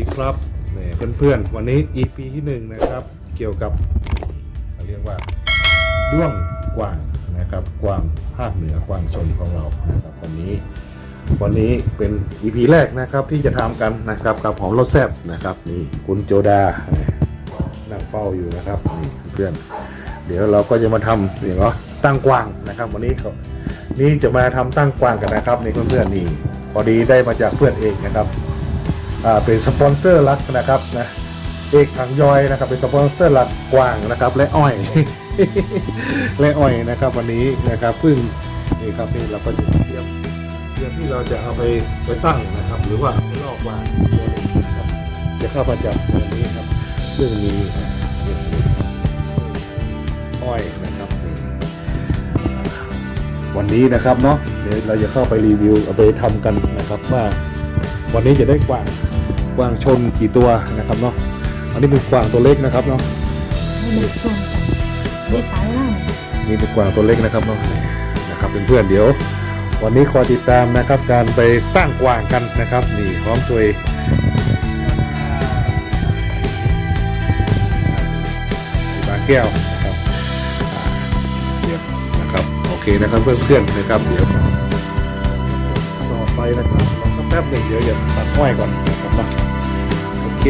ดีครับนี่เพื่อนๆ วันนี้ EP ที่หนึ่งนะครับ เกี่ยวกับเขาเรียกว่าด้วงกว่างนะครับกว่างภาคเหนือกว่างชนของเรานะครับวันนี้ วันนี้เป็น EP แรกนะครับที่จะทำกันนะครับกับหอมรสแซ่บนะครับนี่คุณโจดานั่งเฝ้าอยู่นะครับนี่เพื่อนเดี๋ยวเราก็จะมาทำอย่างเนาะตั้งกว่างนะครับ วันนี้เขานี่จะมาทำตั้งกว่างกันนะครับนี่เพื่อนๆนี่พอดีได้มาจากเพื่อนเองนะครับ เป็นสปอนเซอร์หลักนะครับนะเอกถังยอยนะครับเป็นสปอนเซอร์หลักกว้างนะครับ และอ้อย และอ้อยนะครับ วันนี้นะครับเพิ่งนี่ครับนี่เราก็จะเตรียมเตรียมที่เราจะเอาไปไปตั้งนะครับ หรือว่าไปลอกวางตัวนี้นะครับจะเข้ามาจากตัวนี้ครับ ซึ่งมีอ้อยนะครับ วันนี้นะครับเนาะเดี๋ยวเราจะเข้าไปรีวิวเอาไปทำกันนะครับว่าวันนี้จะได้กวาง วางชนกี่ตัวนะครับเนาะอันนี้เป็นกวางตัวเล็กนะครับเนาะไม่ได้ชวนกันไม่ได้ขายล่างนี่เป็นกวางตัวเล็กนะครับเนาะนะครับเป็นเพื่อนเดี๋ยว วันนี้คอยติดตามนะครับการไปตั้งกวางกันนะครับนี่พร้อมตัวบางแก้วนะครับอ่าเดี๋ยวนะครับโอเคนะครับเพื่อนๆนะครับเดี๋ยวต่อไปนะครับรอสักแป๊บหนึ่งเดี๋ยวอย่าตัดห้อยก่อนนะครับนะโอ เค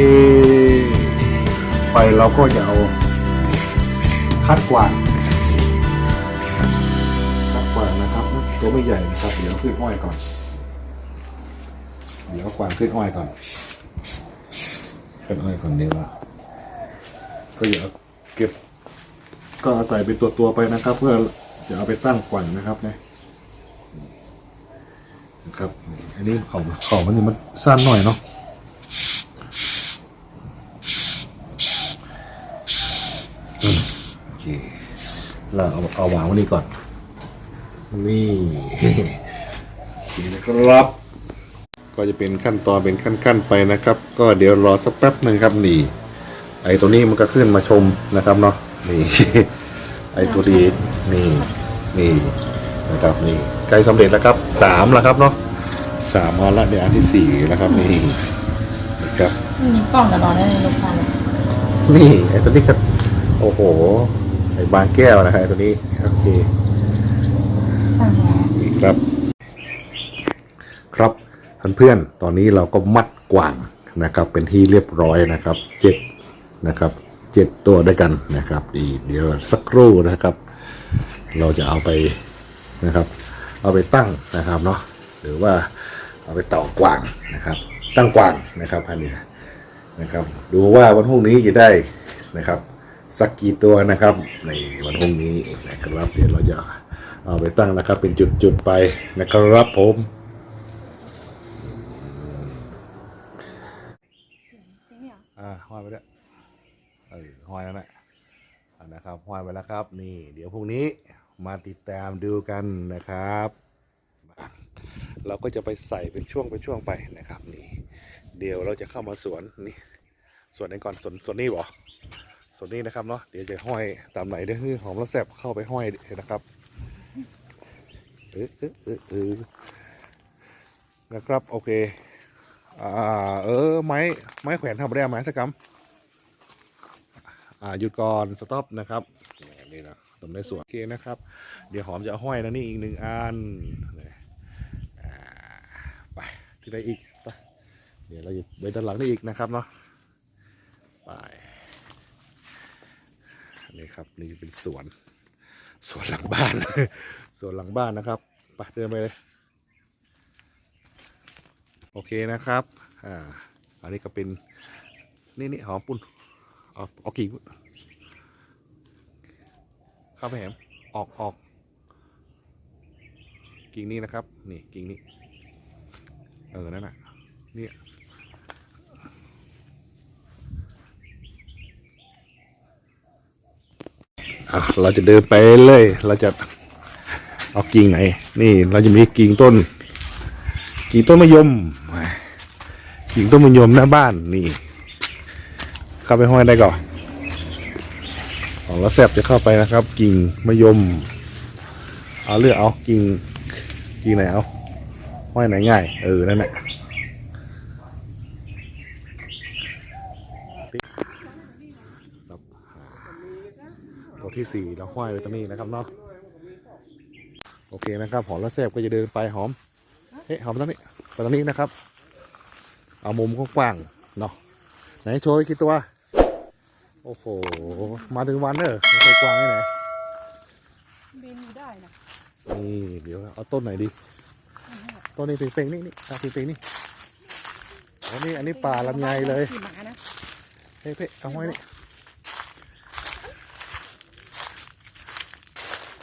ไปเราก็จะเอาคัดกวางคัดกวางนะครับ ตัวไม่ใหญ่นะครับ เดี๋ยวขึ้นอ้อยก่อน เดี๋ยวกวางขึ้นอ้อยก่อน ขึ้นอ้อยก่อนเดี๋ยวเราก็อย่าเก็บ ก็อาศัยเป็นตัวตัวไปนะครับ เพื่อจะเอาไปตั้งกวานะครับเนะนะครับ อันนี้ของของมันมันสั้นหน่อยเนาะ โอเค เราเอาเอาวางไว้นี่ก่อน นี่โอเคนะครับ ก็จะเป็นขั้นตอนเป็นขั้น ๆ ไปนะครับ ก็เดี๋ยวรอสักแป๊บหนึ่งครับนี่ ไอ้ตัวนี้มันก็ขึ้นมาชมนะครับเนาะนี่ ไอ้ตัวดีนี่นี่นะครับนี่ใกล้สำเร็จแล้วครับสามแล้วครับเนาะสามมาแล้วเดี๋ยวอันที่สี่แล้วครับนี่นะครับนี่มีกล้องตลอดได้ในโรงพยาบาลนี่ไอ้ตัวนี้ครับโอ้โหไอ้ บางแก้วนะครับตัวนี้โอเคนี่ครับ ครับเพื่อนๆตอนนี้เราก็มัดกวางนะครับ เป็นที่เรียบร้อยนะครับเจ็ดนะครับเจ็ดตัวด้วยกันนะครับดีเดี๋ยวสักครู่นะครับ เราจะเอาไปนะครับ เอาไปตั้งนะครับเนาะหรือว่าเอาไปต่อกวางนะครับ ตั้งกวางนะครับอันนี้นะครับ ดูว่าวันพรุ่งนี้จะได้นะครับ สักกี่ตัวนะครับ ในวันพรุ่งนี้นะครับเดี๋ยวเราจะเอาไปตั้งนะครับ เป็นจุดๆไปนะครับผมอ่าห้อยไปด้วเออห้อยแล้วนะนะครับห้อยไปแล้วครับ นี่ เดี๋ยวพรุ่งนี้มาติดตามดูกันนะครับ เราก็จะไปใส่เป็นช่วงเป็นช่วงไปนะครับ นี่ เดี๋ยวเราจะเข้ามาสวนนี่สวนไหนก่อนสวนสวนนี้บ่ สวนนี้นะครับเนาะเดี๋ยวจะห้อยตามไหนเดี๋ยวคือหอมแล้วแสบเข้าไปห้อยนะครับเออเออเออเออนะครับโอเคอ่าเออไม้ไม้แขวนทำได้ไหมสักกำอ่าหยุดก่อนสต็อปนะครับนี่นะตรงในสวนโอเคนะครับ เดี๋ยวหอมจะห้อยนะนี่อีกหนึ่งอันนี่ไปที่ไหนอีกไปเดี๋ยวเราไปด้านหลังนี่อีกนะครับเนาะไป นี่ครับนี่เป็นสวนสวนหลังบ้าน สวนหลังบ้านนะครับไปเดินไปเลยโอเคนะครับอ่าอันนี้ก็เป็นนี่นี่หอมปุ่นเอาเอากิ่งเข้าไปแหมออกออกกิ่งนี้นะครับ นี่กิ่งนี้ เออนั่นน่ะนี่ อะเราจะเดินไปเลย เราจะเอากิ่งไหน นี่เราจะมีกิ่งต้น กิ่งต้นมะยมกิ่งต้นมะยมหน้าบ้านนี่ เข้าไปห้อยได้ก่อนของแล้วแซบจะเข้าไปนะครับ กิ่งมะยม เอาเลือกเอากิ่งกิ่งไหนเอาห้อยไหนง่าย เออนั่นแหละ ที่สี่เราห้อยไว้ตรงนี้นะครับเนาะโอเคนะครับหอมแล้วแซบก็จะเดินไปหอมเฮ้ยหอมตรงนี้ไปตรงนี้นะครับ เอามุมกว้างๆเนาะไหนโชว์อีกกี่ตัวโอ้โหมาถึงวันเนอะไม่เคยกว้างที่ไหนบินอยู่ได้นะนี่เดี๋ยวเอาต้นไหนดีต้นนี้เป่งๆนี่นี่ตาเป่งๆนี่อ๋อนี่อันนี้ป่าลำไยเลยขี่หมานะเฮ้ยเพ่เอาไว้นี่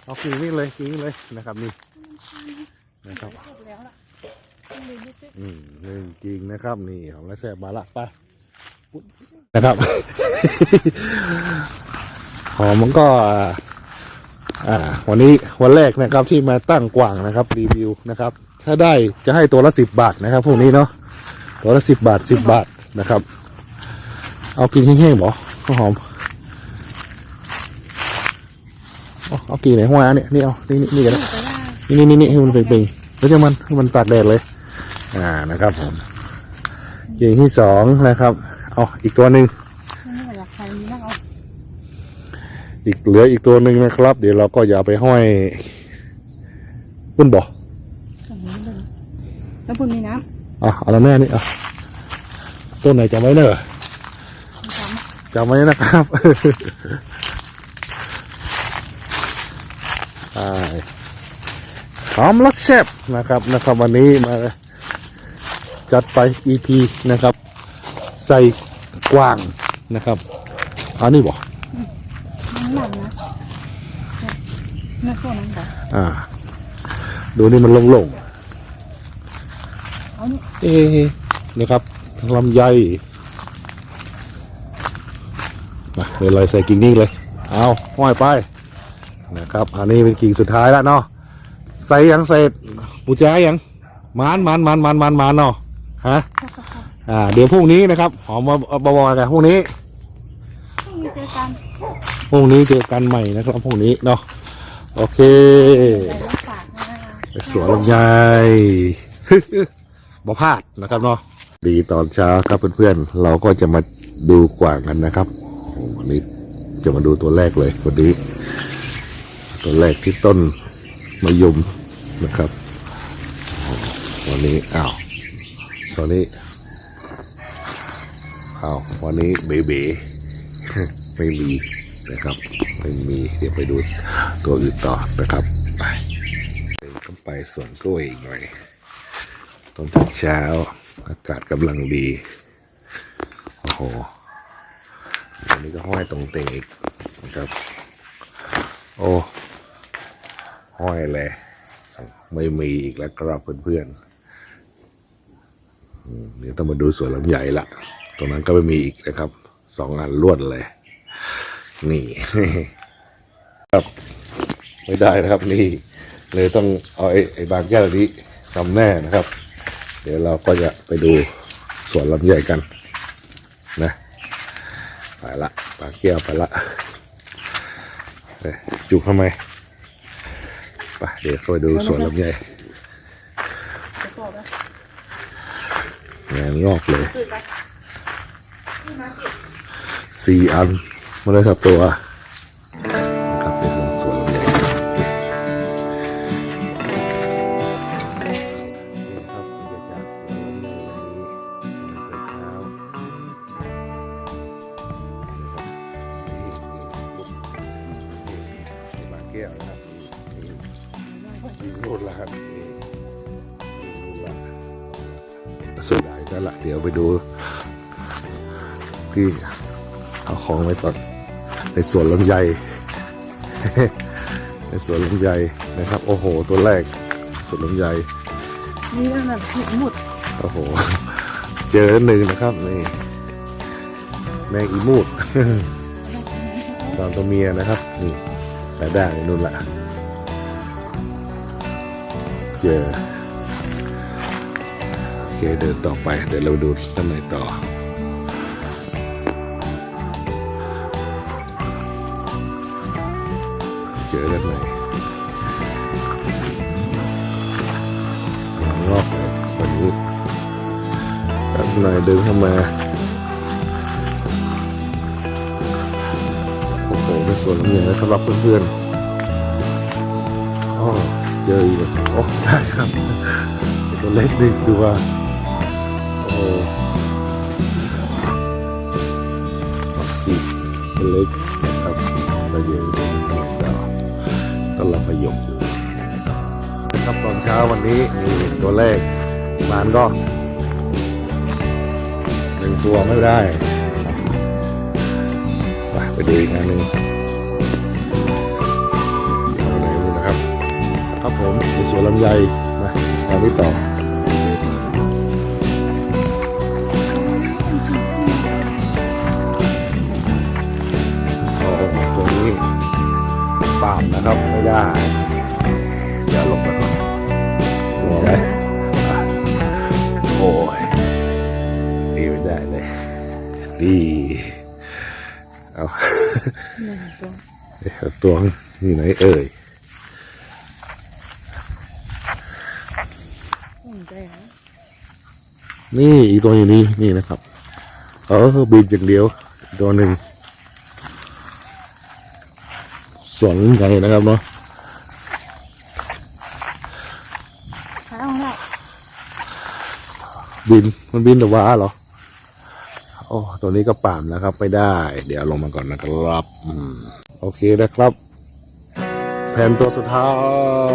เอากิ่งนี่เลยกิ่งเลยนะครับนี่นะครับอืมเรื่องจริงนะครับ นี่ของแล้วแสบมาละไปนะครับ หอมมันก็ อ่า วันนี้วันแรกนะครับที่มาตั้งกว่างนะครับรีวิวนะครับ ถ้าได้จะให้ตัวละสิบบาทนะครับ พวกนี้เนาะตัวละสิบบาทสิบบาทนะครับ เอากินแห้งๆบอข้าวหอม เอากี่ไหนหัวเนี่ยนี่เอานี่นี่นี่กันนะไปได้นี่นี่นี่นี่ให้มันเป่งๆแล้วจะมันให้มันตากแดดเลย อ่านะครับผมกิ่งที่สองนะครับ เอาอีกตัวหนึ่งอีกเหลืออีกตัวหนึ่งนะครับ เดี๋ยวเราก็อย่าไปห้อยปุ้นบ่ตรงนี้เลยแล้วคุณมีน้อะเอาละแม่นี่อะต้นไหนจำไว้เนอะจจำไว้นะครับ ใช่ หอมรักแซ่บนะครับนะครับ วันนี้มาจัดไป EP นะครับ ใส่กว้างนะครับอันนี้บ่ำน้ำหนักนะน่าโซ่น้ำบอกอ่า ดูนี่มันโล่งเอานี่ๆเอ๊ะนะครับลำไยมาเดี๋ยวเราใส่กิ่งนี้เลย เอาห้อยไป นะครับ อันนี้เป็นกิ่งสุดท้ายแล้วเนาะใส่ยังเสร็จปูจ้ายังมานมานมานมานมานมานเนาะฮะอ่าเดี๋ยวพรุ่งนี้นะครับหอมมาบวกันพรุ่งนี้พรุ่งนี้เจอกันพรุ่งนี้เจอกันใหม่นะครับพรุ่งนี้เนาะโอเคไปรักษานะไปสวนลำไยบ่พลาดนะครับเนาะดีตอนเช้าครับเพื่อนๆ เราก็จะมาดูกว่างกันนะครับโอ้วันนี้จะมาดูตัวแรกเลยวันนี้ ตัวแรกที่ต้นมะยมนะครับวันนี้อ้าวตอนนี้อ้าววันนี้เบเบไม่มีนะครับไม่มีเดี๋ยวไปดูตัวอื่นต่อนะครับไปก็ไปสวนกล้วยอีกหน่อยตอนเช้าอากาศกำลังดีโอ้โหอันนี้ก็ห้อยตรงเตงอีกนะครับ โอ้ ห้อยเลยไม่มีอีกแล้วครับเพื่อนๆเดี๋ยวต้องมาดูสวนลำใหญ่ละตรงนั้นก็ไม่มีอีกนะครับสองอันรวดเลย นี่ครับ ไม่ได้นะครับ นี่ เลยต้องเอาไอ้ไอ้บางแก้วนี้ทำแน่นะครับ เดี๋ยวเราก็จะไปดูสวนลำไยกันนะไปละบางแก้วไปละจุกทำไม ไปเดี๋ยวเข้าไปดูสวนลำไยจะบอกนะงานงอกเลยคือไปนี่มาเก็บสี่อันมาเลยครับตัว ละเดี๋ยวไปดูพี่เอาของไว้ก่อนในสวนลำไย ในสวนลำไยนะครับ โอ้โห ตัวแรกสวนลำไยนี่นั่นน่ะผิดหมดโอ้โห เจอหนึ่งนะครับนี่แมงอีมูดตอนตัวเมียนะครับ นี่แต่ด่างนู่นละเจอโอ เคเดินต่อไปเดี๋ยวเราดูด้านในต่อเจอด้านในงอกเลยวันนี้ด้านในเดินเข้ามาโอ้โหเป็นสวนลำไยสำหรับเพื่อนๆอ๋อเจออีกโอ้ได้ครับตัวเล็กนี่ดูว่า อีกตัวเล็กนะครับก็เยอะก็ต้นลำพยมอยู่นะครับตอนเช้าวันนี้นี่ตัวแรกมานก็หนึ่งตัวไม่ได้ไปดูอีกงานหนึ่งเอาไหนดูนะครับครับผมในสวนลำไยนะงานที่ต่อ ครับไม่ได้อย่าลงไปก่อนกลัวไหมอะโอ้ยดีไม่ได้เลยดีเอาตัวเอ๊ะตัวนี่ไหนเอ่ยนี่อีกตัวอยู่นี่นี่นะครับ เออบินอย่างเดียวตัวหนึ่ง สวนใหญ่นะครับเนาะหาเอาละบินมันบินแต่ว่าเหรอ โอ้ตัวนี้ก็ป่ามนะครับ ไม่ได้ เดี๋ยวลงมาก่อนนะครับอืมโอเคนะครับ แผนตัวสุดท้า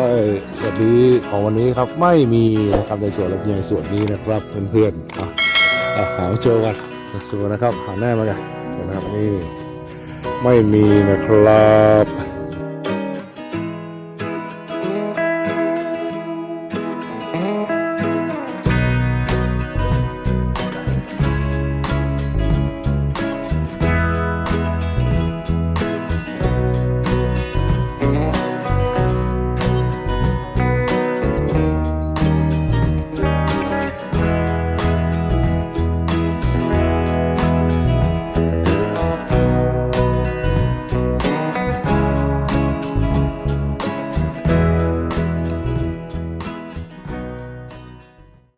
ยแบบนี้ของวันนี้ครับไม่มีนะครับในส่วนลำไยส่วนนี้นะครับ เพื่อนๆอะอะหาโชว์กันโชว์นะครับหาหน้ามากันเดี๋ยวนะครับนี่ไม่มีนะครับ